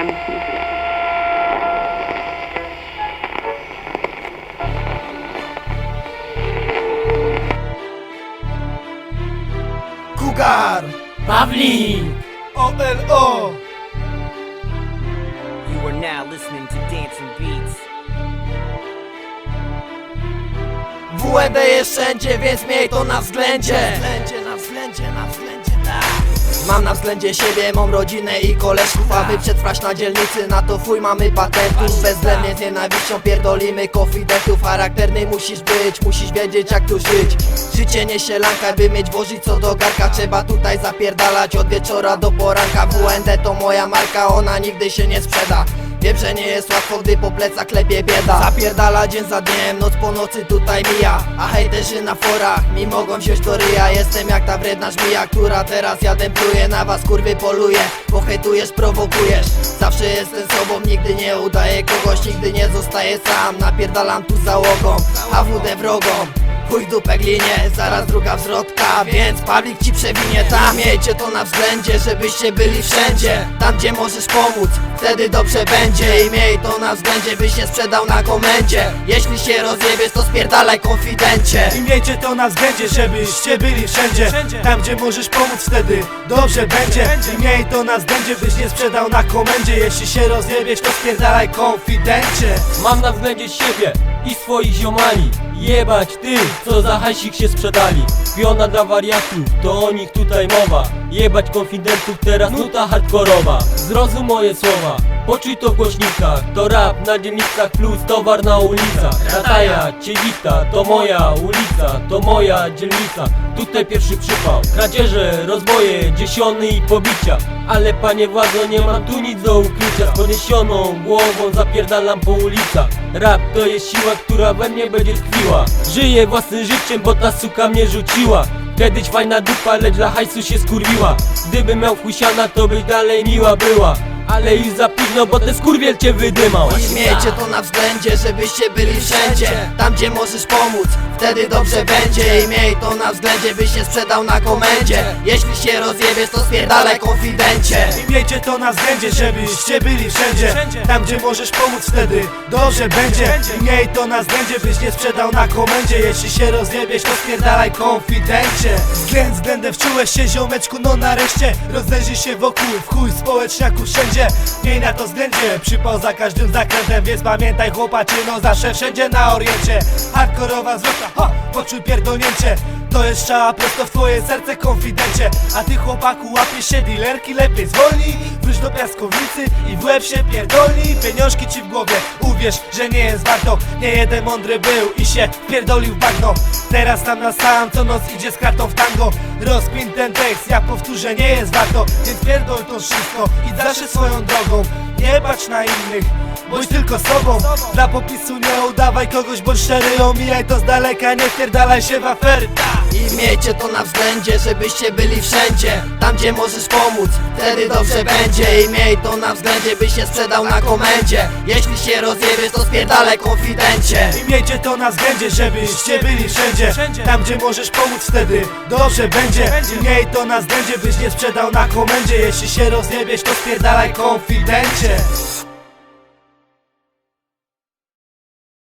Eminem. Kugar Pawlik! OLO You are now listening to Dancing Beats. WD jest wszędzie, więc miej to na względzie względzie, na względzie, na względzie, Mam na względzie siebie, mam rodzinę i koleżków Aby przetrwać na dzielnicy, na to fuj mamy patentów. Bezwzględnie z nienawiścią pierdolimy konfidentów. Charakterny musisz być, musisz wiedzieć jak tu żyć. Życie nie sielanka, by mieć włożyć co do garka. Trzeba tutaj zapierdalać od wieczora do poranka. WND to moja marka, ona nigdy się nie sprzeda Wiem, że nie jest łatwo, gdy po plecach klepie bieda. Zapierdala dzień za dniem, noc po nocy tutaj mija. A hejterzy na forach mi mogą wziąć do ryja. Jestem jak ta wredna żmija, która teraz jadem pluje Na was kurwy poluje, bo hejtujesz, prowokujesz. Zawsze jestem sobą, nigdy nie udaję kogoś Nigdy nie zostaję sam, napierdalam tu załogą AWD wrogą Chuj w dupę glinie, zaraz druga wzrotka Więc Pawlik ci przewinie tam Miejcie to na względzie, żebyście byli wszędzie. Tam gdzie możesz pomóc, wtedy dobrze będzie. I miej to na względzie, byś się sprzedał na komendzie. Jeśli się rozjebiesz, to spierdalaj konfidencie. I miejcie to na względzie, żebyście byli wszędzie. Tam gdzie możesz pomóc wtedy dobrze będzie. I miej to na względzie, byś nie sprzedał na komendzie. Jeśli się rozjebiesz, to spierdalaj konfidencie. Mam na względzie siebie i swoich ziomali. Jebać tych, co za hajsik się sprzedali? Piona dla wariatów, to o nich tutaj mowa. Jebać konfidentów, teraz nuta hardkorowa. Zrozum moje słowa, poczuj to w głośnikach. To rap na dzielnicach plus towar na ulicach. Rataja, Ciewita, to moja ulica To moja dzielnica, tutaj pierwszy przypał. Kradzieże, rozboje, dziesiony i pobicia. Ale panie władzo, nie mam tu nic do ukrycia. Z podniesioną głową zapierdalam po ulicach. Rap to jest siła, która we mnie będzie tkwiła. Żyję własnym życiem, bo ta suka mnie rzuciła. Kiedyś fajna dupa, lecz dla hajsu się skurwiła. Gdybym miał chusiana, to byś dalej miła była Ale już za późno, bo ten skurwiel cię wydymał. I miejcie to na względzie, żebyście byli wszędzie Tam gdzie możesz pomóc, wtedy dobrze będzie. I miej to na względzie, byś się sprzedał na komendzie. Jeśli się rozjebiesz, to spierdalaj konfidencie. I miejcie to na względzie, żebyście byli wszędzie Tam gdzie możesz pomóc wtedy dobrze będzie. I miej to na względzie, byś nie sprzedał na komendzie. Jeśli się rozjebiesz, to spierdalaj konfidencie. Względ względem wczułeś się ziomeczku, no nareszcie Rozejrzyj się wokół, w chuj społeczniaków wszędzie Miej na to względzie, przypał za każdym zakrętem Więc pamiętaj chłopaczyno, zawsze wszędzie na oriencie. Hardkorowa zwrota, ha, poczuj pierdolnięcie. To jest strzała prosto w twoje serce, konfidencie. A ty chłopaku łapiesz się dealerki, lepiej zwolnij piaskownicy i w łeb się pierdolni Pieniążki ci w głowie, uwierz, że nie jest warto. Nie jeden mądry był i się pierdolił w bagno. Teraz tam na sam co noc idzie z kartą w tango. Rozkmin ten tekst, ja powtórzę, nie jest warto. Więc pierdol to wszystko, idź zawsze swoją drogą. Nie bacz na innych, bądź tylko sobą. Dla popisu nie udawaj kogoś, bądź szczery. Omijaj to z daleka, nie wpierdalaj się w afery. I miejcie to na względzie, żebyście byli wszędzie. Tam gdzie możesz pomóc, wtedy dobrze będzie. I miej to na względzie, byś się sprzedał na komendzie. Jeśli się rozjebiesz, to spierdalaj konfidencie. I miejcie to na względzie, żebyście byli wszędzie. Tam gdzie możesz pomóc wtedy dobrze będzie. I miej to na względzie, byś nie sprzedał na komendzie. Jeśli się rozjebiesz to spierdalaj konfidencie